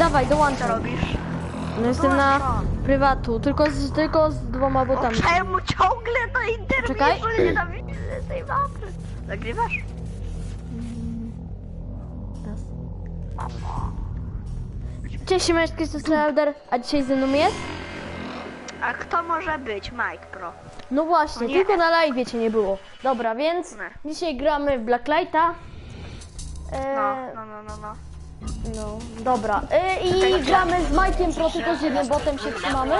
Dawaj, Co dołączam. robisz? No jestem na prywatu, tylko z, tylko z dwoma No botami. czemu ciągle to interwiu, Czekaj. że nienawidzę tej mapy? Nagrywasz? Raz. Cześć, siemeczki, to jest Elder, a dzisiaj ze mną jest? A kto może być? Mike Pro. No właśnie, O nie. tylko na live cię nie było. Dobra, więc Nie. dzisiaj gramy w Blacklighta. No, E, no, no, no, no. no, dobra. E, I gramy z Mike'iem Pro, tylko z jednym botem się trzymamy.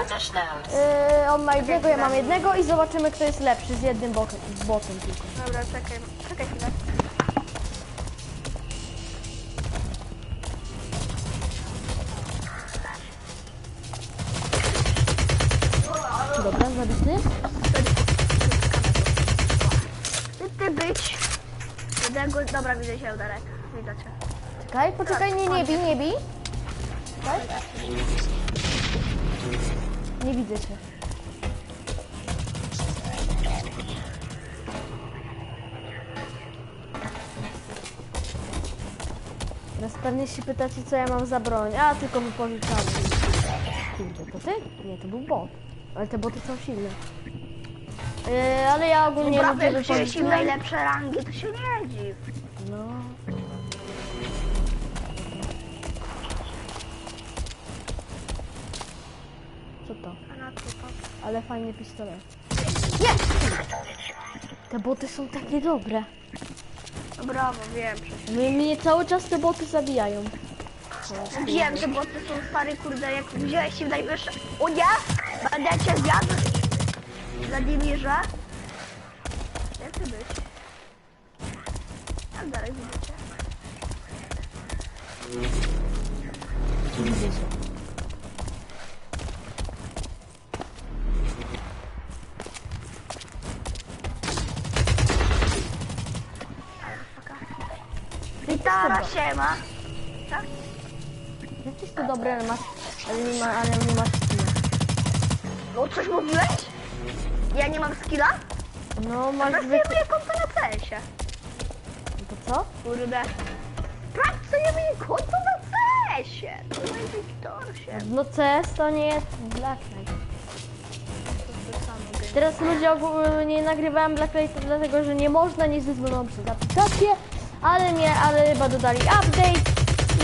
E, on ma jednego, ja mam jednego i zobaczymy kto jest lepszy z jednym botem, z botem tylko. Dobra, czekaj, czekaj chwilę. Dobra, zabity. Ty, ty być. Jednego, dobra, widzę się Darek. Widzę cię. Czekaj, poczekaj, nie, nie bij, nie bij. Czekaj. Nie widzę cię. Teraz pewnie się pytacie, co ja mam za broń. A, tylko wypożyczalny. Kurde, to ty? Nie, to był bot. Ale te boty są silne. Yy, ale ja ogólnie Dobra, lubię wypożyczalne. najlepsze rangi, to się nie Ale fajny pistolet. Nie! Te boty są takie dobre. No brawo, wiem przecież. Mnie, mnie cały czas te boty zabijają. Wiem, że boty są stary, kurde, jak wziąłeś się w najwyższe... O nie! Będę cię zjadł! Wladimirze? Jak ty być? Jak dalej widzicie? Widzę się. Gitara się ma. Tak? Jakieś to dobre, ale masz... Ale nie, ma, ale nie masz skilla. No coś mówiłeś? Ja nie mam skilla? No, masz Ale zwykły... jak on to na CS-ie. To co? Kurde. Pracujemy konto na CS-ie. To na Wiktorsie. No CS to nie jest Black Knight. Teraz ludzie ogólnie nie nagrywałem Black Knight dlatego, że nie można, nie ze względu przez aplikację, ale nie, ale chyba dodali update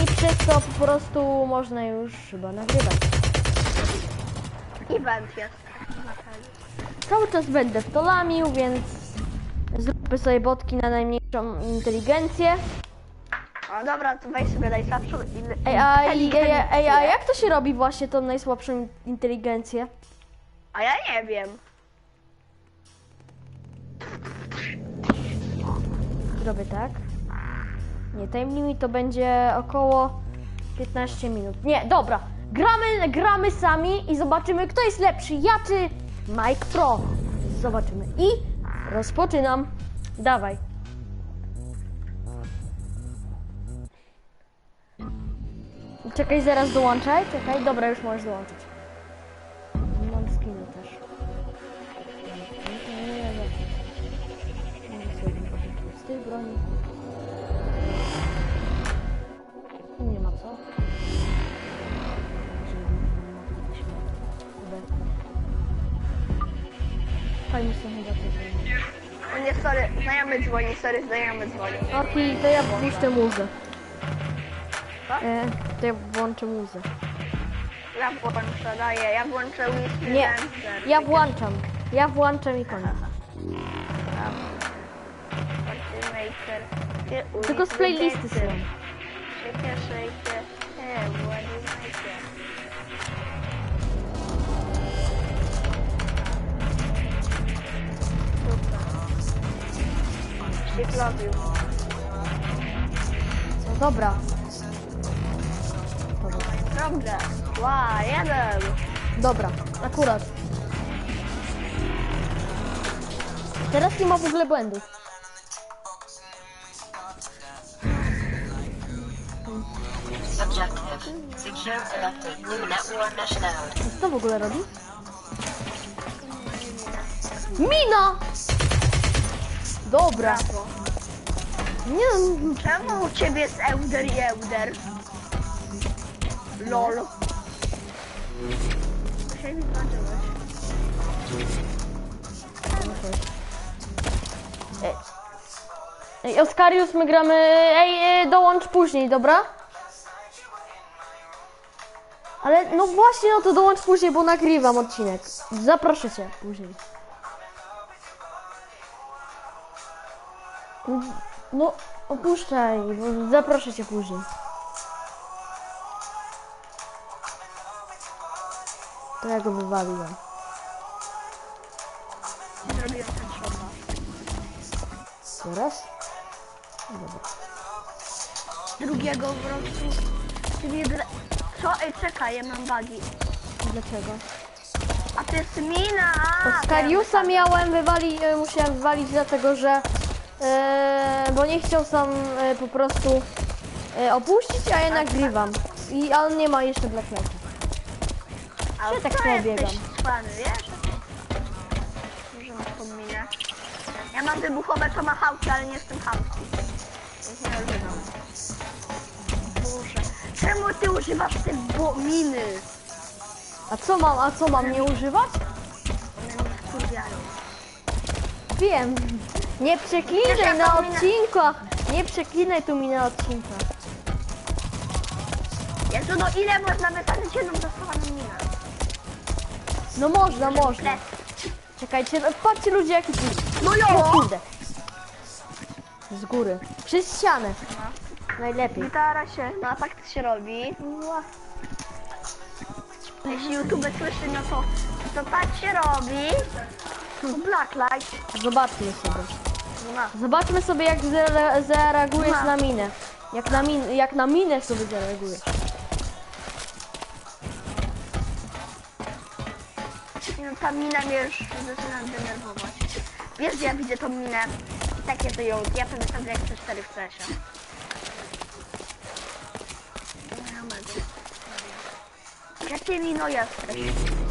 i przez to po prostu można już chyba nagrywać. Event jest. Cały czas będę w to lamił, więc zróbmy sobie botki na najmniejszą inteligencję. O dobra, to weź sobie najsłabszą inny. Ej, a, ej, ej, ej, a jak to się robi właśnie tą najsłabszą in- inteligencję? A ja nie wiem. Zrobię tak. Nie, time limit to będzie około 15 minut. Nie, dobra. Gramy, gramy sami i zobaczymy, kto jest lepszy, ja czy Mike Pro. Zobaczymy. I rozpoczynam. Dawaj. Czekaj, zaraz dołączaj. Czekaj, dobra, już możesz dołączyć. Mam skiny też. Z tych broni. Nie, sorry, znajomy dzwoni, sorry, znajomy dzwoni. Okej, to ja puszczę muzę. Co? E, to ja włączę muzę. Ja włączę, daję, ja włączę Whisky Nie, Dancer. ja włączam. Ja włączam i koniec. Party Maker. Ty, Tylko z playlisty są. Dancer. Shake, shake, No dobra. Dobra. Dobrze. Ła, jeden. Dobra, akurat. Teraz nie ma w ogóle błędów. Co to w ogóle robi? Mina! Dobra. Brawo. Nie no, Czemu u ciebie jest Euder i Euder? LOL. Się zdarzyłeś. Ej, Oskarius, my gramy... Ej, e, dołącz później, dobra? Ale no właśnie, no to dołącz później, bo nagrywam odcinek. Zaproszę cię później. No, opuszczaj, bo zaproszę cię później. To ja go wywaliłem. Zrobiłem. Teraz? Dobra. Drugiego. Ty nie dra... Co? Ej, czekaj, ja mam bugi. Dlaczego? A to jest mina! to ja miałem wywalić, e, musiałem wywalić dlatego, że e, bo nie chciał sam e, po prostu e, opuścić, a ja nagrywam. I a on nie ma jeszcze blacklightu. A Ja tak co sobie jesteś biegam. cwany, wiesz? Może. Ja mam wybuchowe tomahawki, ale nie jestem chamski. Więc nie używam. Boże. Czemu ty używasz te bo miny? A co mam, a co mam nie używać? One mnie wkurwiają. Wiem. Nie przeklinaj na odcinkach. Nie przeklinaj tu mi na odcinkach. Jezu, no ile można wysadzić jedną zastosowaną minę? No można, można. Czekajcie, no, patrzcie ludzie jaki tu. No jo! kurde. Z góry. Przez ścianę. Najlepiej. Gitara się, no a tak to się robi. Jeśli YouTube słyszy, no to, to tak się robi. To Blacklight. Zobaczmy sobie. Zobaczmy sobie jak zare- zareagujesz na minę. Jak na, min- jak na minę sobie zareagujesz. No, ta mina mnie już zaczyna denerwować. Wiesz, ja widzę tą minę. Takie to ją. Ja to wysadzę jak C4 w CS-ie. No, ja będę. Jakie mino jesteś?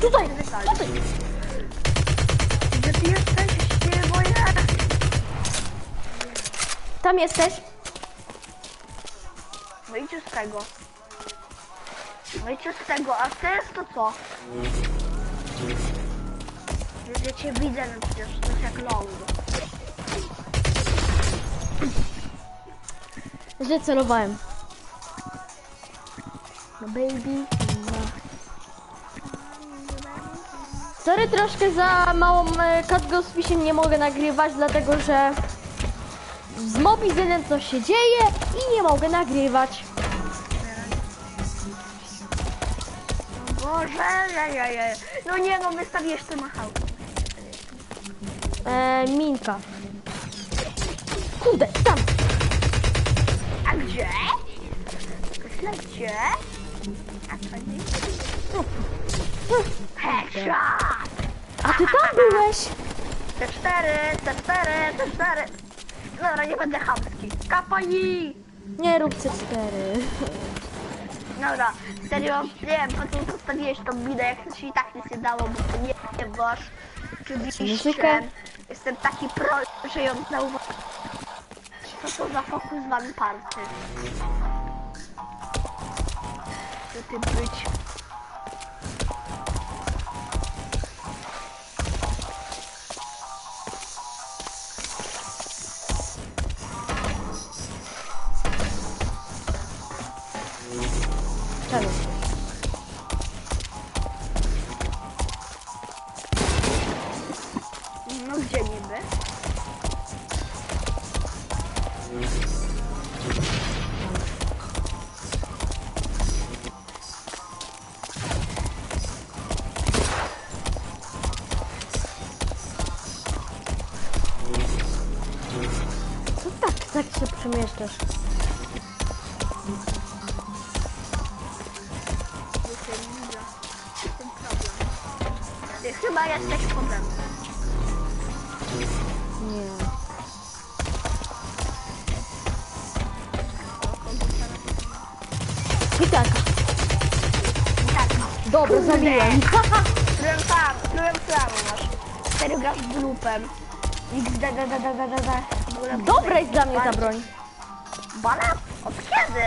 Tutaj! Wysadź. Tutaj! Tam jesteś? Wyjdź z tego. Wyjdź z tego, a jest to co? Ja cię widzę, no przecież to jest jak long. Źle celowałem. No baby. No. Sorry, troszkę za małą e, Cat Ghost Fishing nie mogę nagrywać, dlatego że z Mobizenem coś się dzieje i nie mogę nagrywać. Boże, ja, ja, ja. No nie no, wystawiłeś te machałki. E, minka. Kurde, tam! A gdzie? Myślę, gdzie? A to nie? Headshot! A ty tam byłeś! T4, T4, T4. Dobra, nie będę chamski. Kapani! Nie rób C4. Dobra, serio, nie wiem, po co zostawiłeś tą minę, jak to się i tak nic nie dało, bo to nie wasz. Oczywiście. Muzykę. Jestem taki pro, że ją zauważyłem. Co to za fokus z wami party? Co ty być? Chyba jesteś problem. Nie. Gitarka. Tak, Dobra, zabiłem. Byłem sam, byłem sam masz. Serio grasz z lupem. XD, da, da, da, da, da, da. Ogóle Dobra jest dla mnie ta broń. Bana? Od kiedy?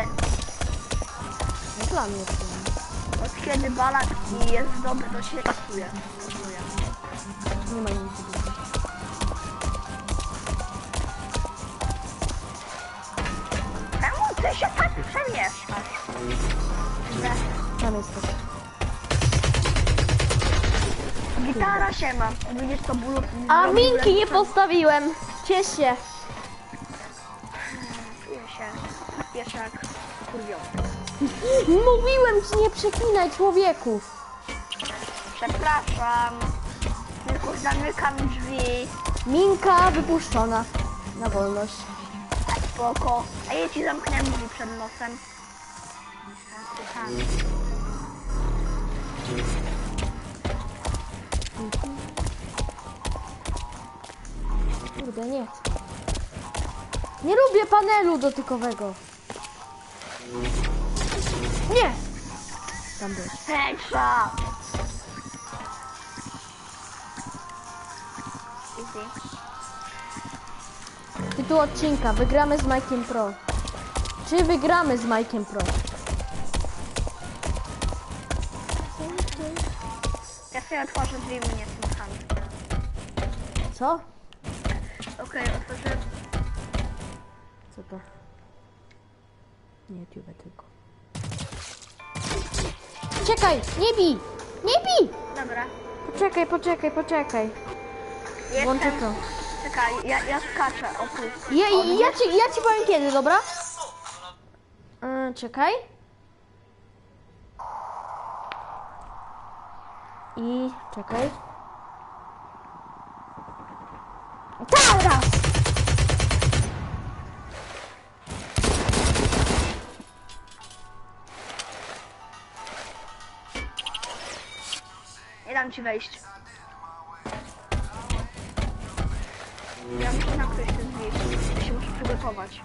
No dla mnie. to. kiedy balak i jest dobry, to się pasuje. Nie ma nic. Czemu ty się tak przemieszczasz? Tam jesteś. Gitara się ma. Widzisz to bólu. A minki nie postawiłem. Ciesz się. Czuję się. Wiesz jak. Mówiłem ci nie przeklinaj człowieków. Przepraszam. Zamykam drzwi. Minka wypuszczona na wolność. Tak spoko. A ja ci zamknę drzwi przed nosem. Kurde, nie chcę. Nie lubię panelu dotykowego. Nie! Tam byłeś. Headshot. Easy. Tytuł odcinka. Wygramy z Mike'iem Pro. Czy wygramy z Mike'iem Pro? Ja sobie otworzę drzwi mnie słucham. Co? Okej, otworzę. Co to? Nie YouTube tylko. Czekaj! Nie bij! Nie bij! Dobra. Poczekaj, poczekaj, poczekaj. Włączę to. Czekaj, ja, ja skaczę. O. Ja, ja, ci, ja ci powiem kiedy, dobra? Yy, czekaj. I czekaj. Teraz! Nie dam ci wejść. Ja muszę nakryć te drzwi. Ja się muszę przygotować.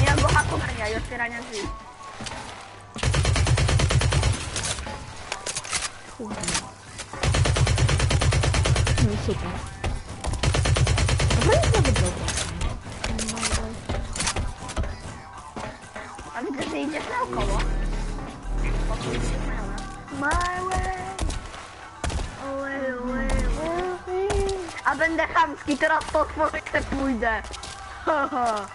Nie mam go hakowania i otwierania drzwi. No i super. Dobra, jest nawet dobra. A widzę, że idziesz naokoło. My way. Away, away. A będę chamski, teraz to otworzę pójdę. Haha.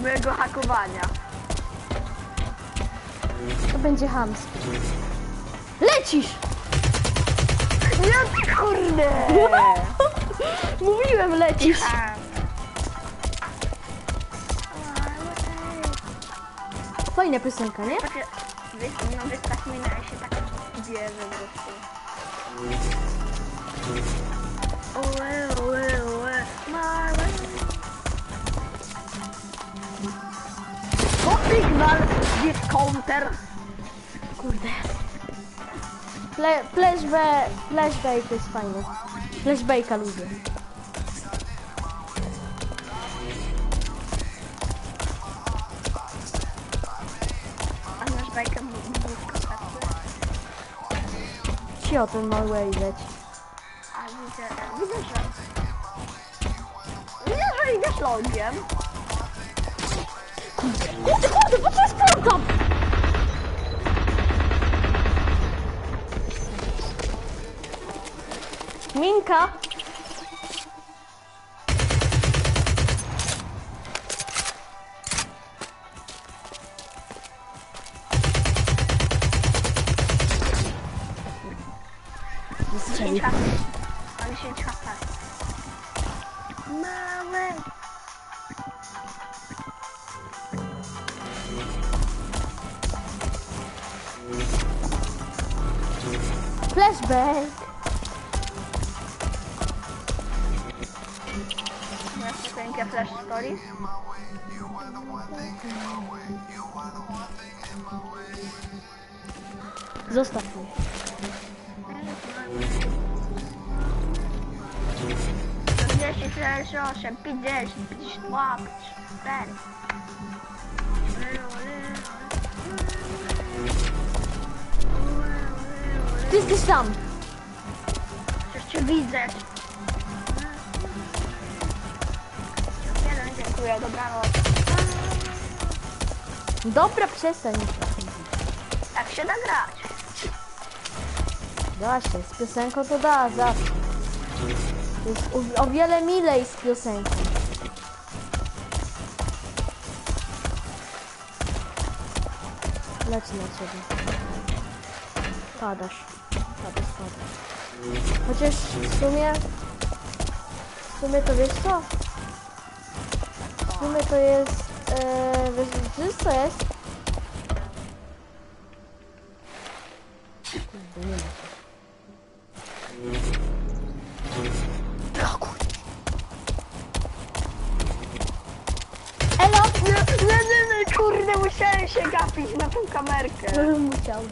Mojego hakowania. To będzie hamski. Lecisz! Ja kurde! Mówiłem lecisz. A. Fajna piosenka, nie? Znaczy, wy, no wystaw mi na się tak dzieje po prostu. Oe, oe, my way. To sygnal discounter. Kurde. Fle, flashback, flashback jest fajny. Flashbacka lubię. A masz bajkę mrówka Ci o ten mały leci. Logiem. Kurde, kurde, po co jest program? Minka. Zostaw mnie. Czterdzieści, czterdzieści osiem, pięćdziesiąt, pięćdziesiąt dwa, pięćdziesiąt cztery. Ty jesteś tam. Przecież cię widzę. Jeden, dziękuję, dobranoc. Dobra, przestań. Tak się da grać. Da się, z piosenką to da, zawsze. Jest o, o wiele milej z piosenką. Leci na ciebie. Padasz. Padasz, padasz. Chociaż w sumie... W sumie to wiesz co? W sumie to jest... E, wiesz, wiesz co jest? Się gapić na tą kamerkę. Musiałbym.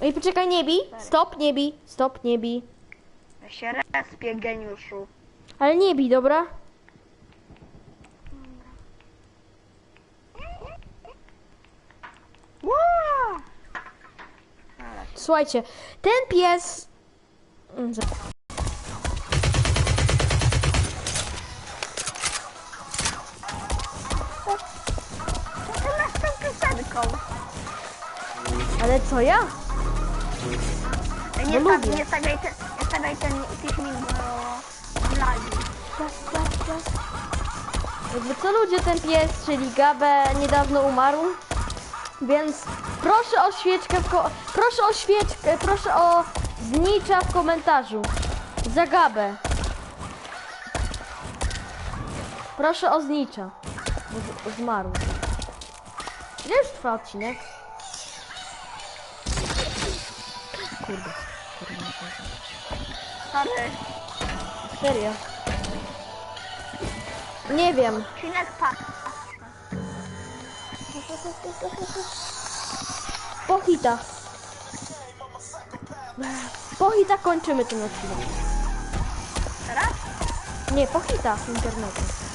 Ej, poczekaj, nie bij. Stop, nie bij. Stop, nie bij. Ja się respię, geniuszu. Ale nie bij, dobra? Wow! Słuchajcie, ten pies... co ja? Nie, No lubię. nie stawiaj ten, nie stawiaj ten filmik, bo mam lagi. Jakby co ludzie, ten pies, czyli Gabę, niedawno umarł. Więc proszę o świeczkę w ko- Proszę o świeczkę, proszę o znicza w komentarzu. Za Gabę. Proszę o znicza. Bo zmarł. Ile już trwa odcinek? Kurde. Sorry, Serio? Nie wiem. odcinek pa. Po hitach. Po hitach kończymy ten odcinek. Teraz? Nie, po hitach internetu.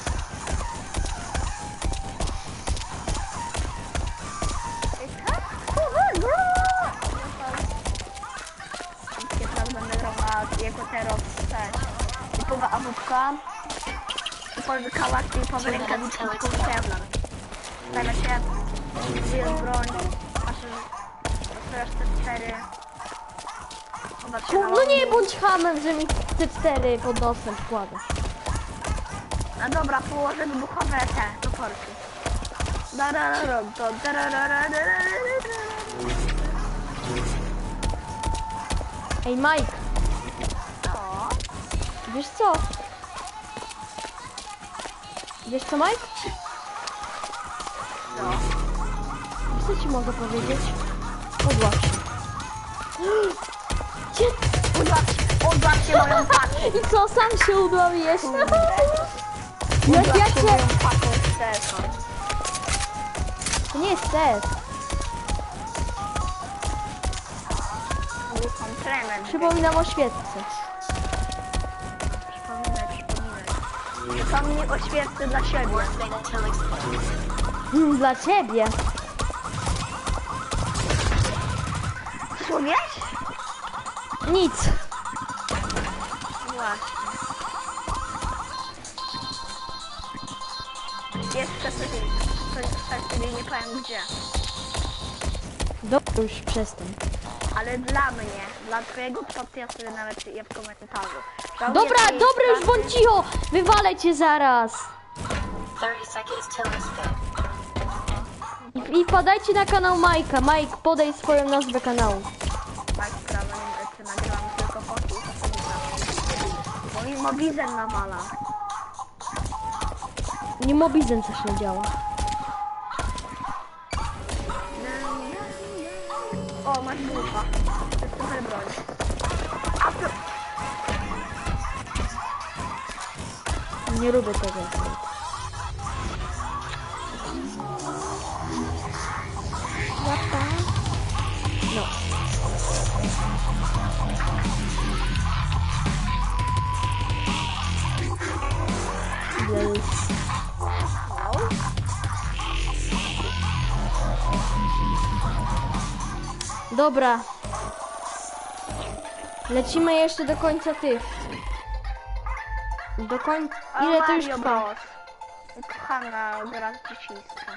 Teraz też. Typowa awupka. Typowy kałak, typowy rękawiczki, typowy kevlar. Stawia się, gdzie jest broń, masz rozstawiasz te cztery. No nie bądź hamem, że mi te cztery pod nosem wkładasz. A dobra, położę wybuchowe te toporki. Darararam, to dararararararara. Wiesz co? Wiesz co, Mike? no. Co ci mogę powiedzieć? Udław się. Gdzie? Udław, udław się moją. I co, sam się udławiłeś? Jak Udław ja się cię... To nie jest test. Przypominam o świeczce. Przypomnij o świeczce dla siebie. Mm, Dla ciebie. Co wiesz? Nic. Właśnie. Jeszcze coś, coś, coś sobie nie powiem gdzie. Dobra, już przestań. Ale dla mnie, dla twojego podcastu nawet je w komentarzu. Dobra, twojej dobra, już bądź cicho! Wywalę cię zaraz! 30 seconds till explode. I, I podajcie na kanał Majka. Mike, podaj swoją nazwę kanału. Tak, sprawa, nie wiem, czy nagrywam tylko foki. Bo mi mobizen nawala. Nie mobizen coś nie działa. Nie lubię tego. Yes. No. Dobra. Lecimy jeszcze do końca tych. Do końca. Ile to już Mario trwa? Bros. Kochana gra z dzieciństwa.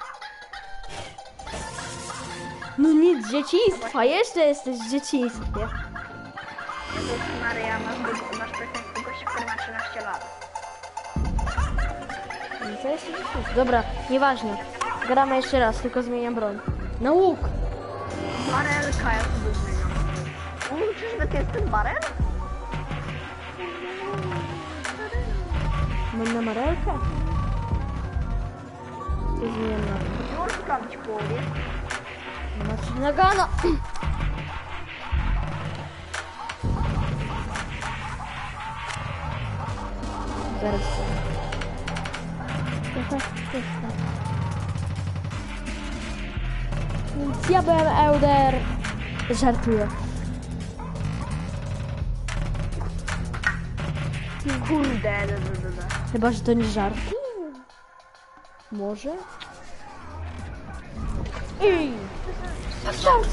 No nic z dzieciństwa, jeszcze jesteś w dzieciństwie. Jezus Maria, masz, być- masz pretensje gościa, który ma 13 lat. No to jeszcze dzieciństwo. Dobra, nieważne. Gramy jeszcze raz, tylko zmieniam broń. Na łuk! Barelka ja sobie zmieniam. Mówisz, że to jest ten barel? Połowie. Znaczy nagana! Zaraz sobie. Trochę, trochę. Więc ja byłem Euder. Żartuję. Kurde, da, da, da, da. Chyba, że to nie żart. Może? I start!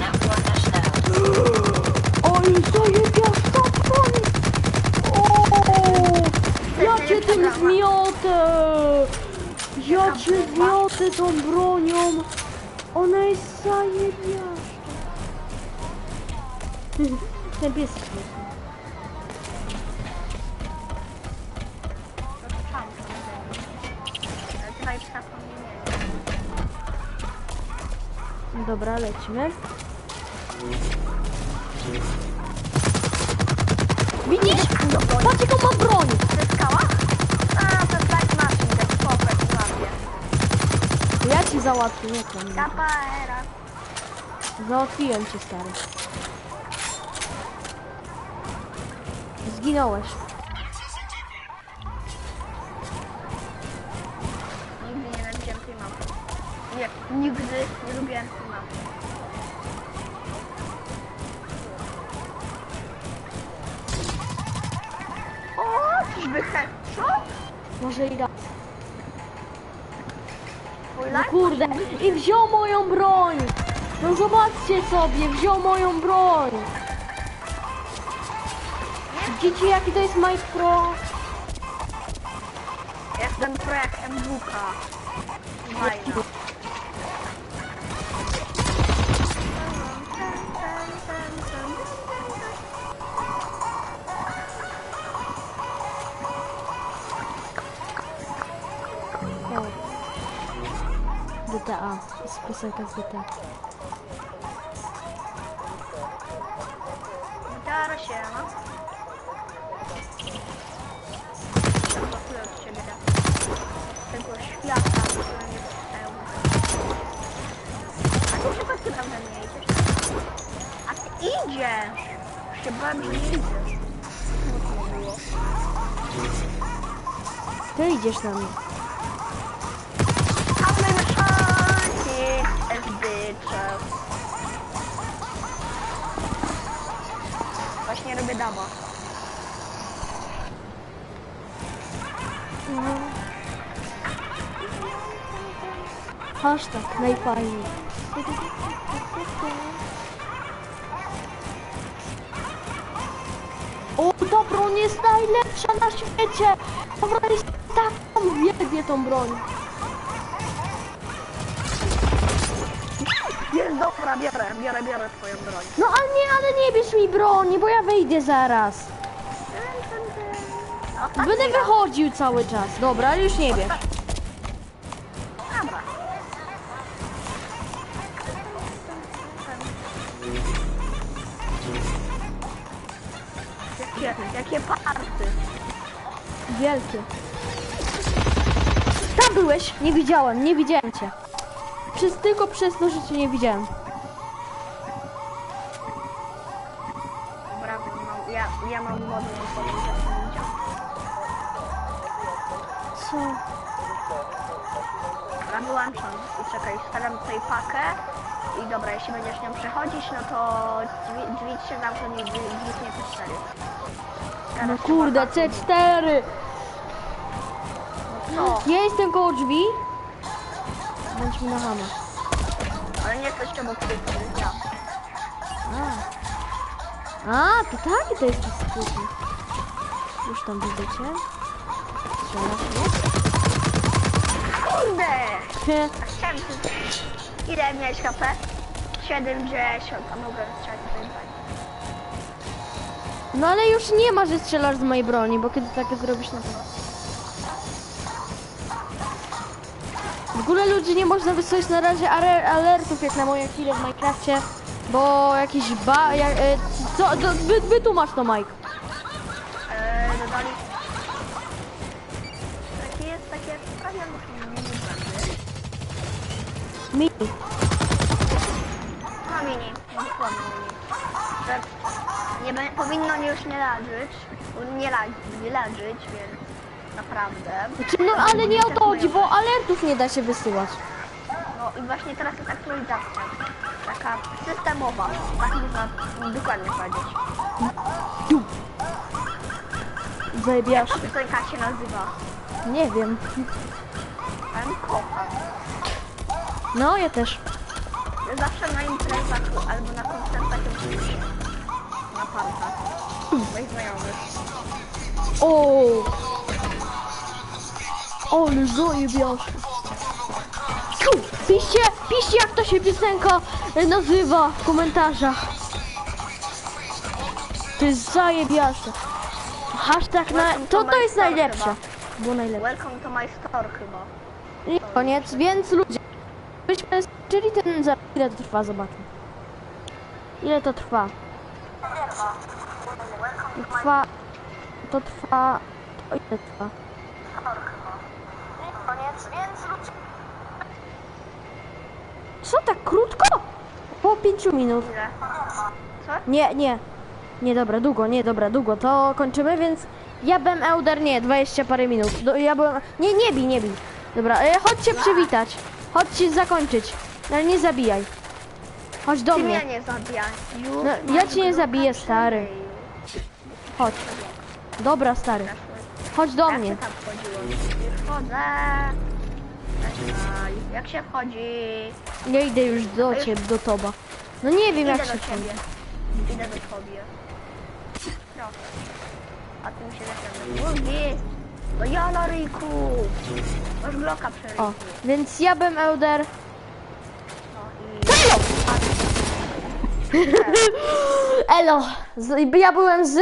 Network touchdown. Oj, zajebia, stop, koniec! O, ja cię tym zmiotę! Ja cię zmiotę tą bronią! Ona jest zajebiaszcza! Ten pies jest Dobra, lecimy. Widzisz? Patrz jaką ma broń! To jest skała? A, to machine, to jest popek, łapie. Ja ci załatwię, nie kłam. Kapaera. Załatwiłem cię, stary. Zginąłeś. Nigdy nie lubiłem tej mapy. Nie, nigdy nie lubiłem tej mapy. O, czyżby he... Co? Twój No kurde, i wziął moją broń! No zobaczcie sobie, wziął moją broń! Widzicie jaki to jest Mike Pro? Jestem projekt MWK. Fajna. GTA, jest piosenka z GTA. Gitara się ma. Zapakuję od ciebie tego świata, który nie powstał. A ty chyba ty prawda nie idziesz? A ty idziesz! Że nie idziesz. Ty idziesz na mnie. Właśnie robię daba. Hashtag najfajniej. O, ta broń jest najlepsza na świecie! Ta broń jest tak, uwielbię tą broń. Dobra, biorę, biorę, biorę twoją broń. No ale nie, ale nie bierz mi broni, bo ja wyjdę zaraz. Ostatni Będę raz. wychodził cały czas. Dobra, ale już nie bierz. Dobra. Jakie, jakie party. Wielkie. Tam byłeś? Nie widziałem, nie widziałem cię. Przez, tylko przez to, że cię nie widziałem. Co? Dobra, wyłączam. I czekaj, stawiam tutaj pakę. I dobra, jeśli będziesz nią przechodzić, no to drzwi, drzwi się zamkną i drzwi, drzwi nie przeszczeli. No kurde, C4! No, Ja jestem koło drzwi. Bądź mi na hama. ale nie jesteś obok tej ja. A. A, to taki to jest skutki. Już tam widzicie. Strzela się. Kurde! Chciałem tu... Ile miałeś HP? 70, a mogę strzelać. No ale już nie ma, że strzelasz z mojej broni, bo kiedy takie zrobisz na to. W ogóle ludzi nie można wysłać na razie alertów jak na moje chwile w Minecrafcie, bo jakiś ba... Jak, e, co, do, wy, wytłumacz to Mike. Eee, dodali... Takie jest, takie jest, prawie mini błędy. Mini. No mini. Że nie be, powinno już nie leżeć, nie, la, nie więc naprawdę. Znaczy, no ale nie o to chodzi, bo alertów nie da się wysyłać. No i właśnie teraz jest aktualizacja. Taka systemowa, tak można dokładnie powiedzieć. Zajebiasz. Piosenka się nazywa Nie wiem. Ten Kocha. No, ja też. Zawsze na imprezach albo na koncertach jest na parkach. Moich znajomych. O! Ale zajebiasz. Piszcie, piszcie jak to się piosenka nazywa w komentarzach. To jest zajebiasze. Hashtag na... To, to jest najlepsze. Było najlepsze. Welcome to my store chyba. I koniec, więc ludzie. Byśmy czyli ten za ile to trwa, zobaczmy. Ile to trwa? Trwa. To trwa. To ile trwa? Co tak krótko? Po pięciu minut. Co? Nie, nie. Nie, dobra, długo, nie, dobra, długo. To kończymy, więc ja byłem Elder, nie, 20 parę minut. Do, ja byłem... Nie, nie bij, nie bij. Dobra, e, chodźcie przywitać. Chodźcie zakończyć. Ale nie zabijaj. Chodź do Ty mnie. mnie nie zabijaj. Już No, ja mam cię nie zabiję, przy stary. Chodź. Dobra, stary. Chodź do Jak mnie. się tam wchodziło? Już wchodzę. Zaczynaj. Jak się wchodzi? Ja idę już do ciebie, do toba. No nie wiem Idę jak do się ciebie. Idę do ciebie. Proszę. A ty mi się zaczynamy. No ja na ryjku. Masz bloka przy ryjku. O, więc ja byłem Elder. No. Elo! Z, ja byłem z...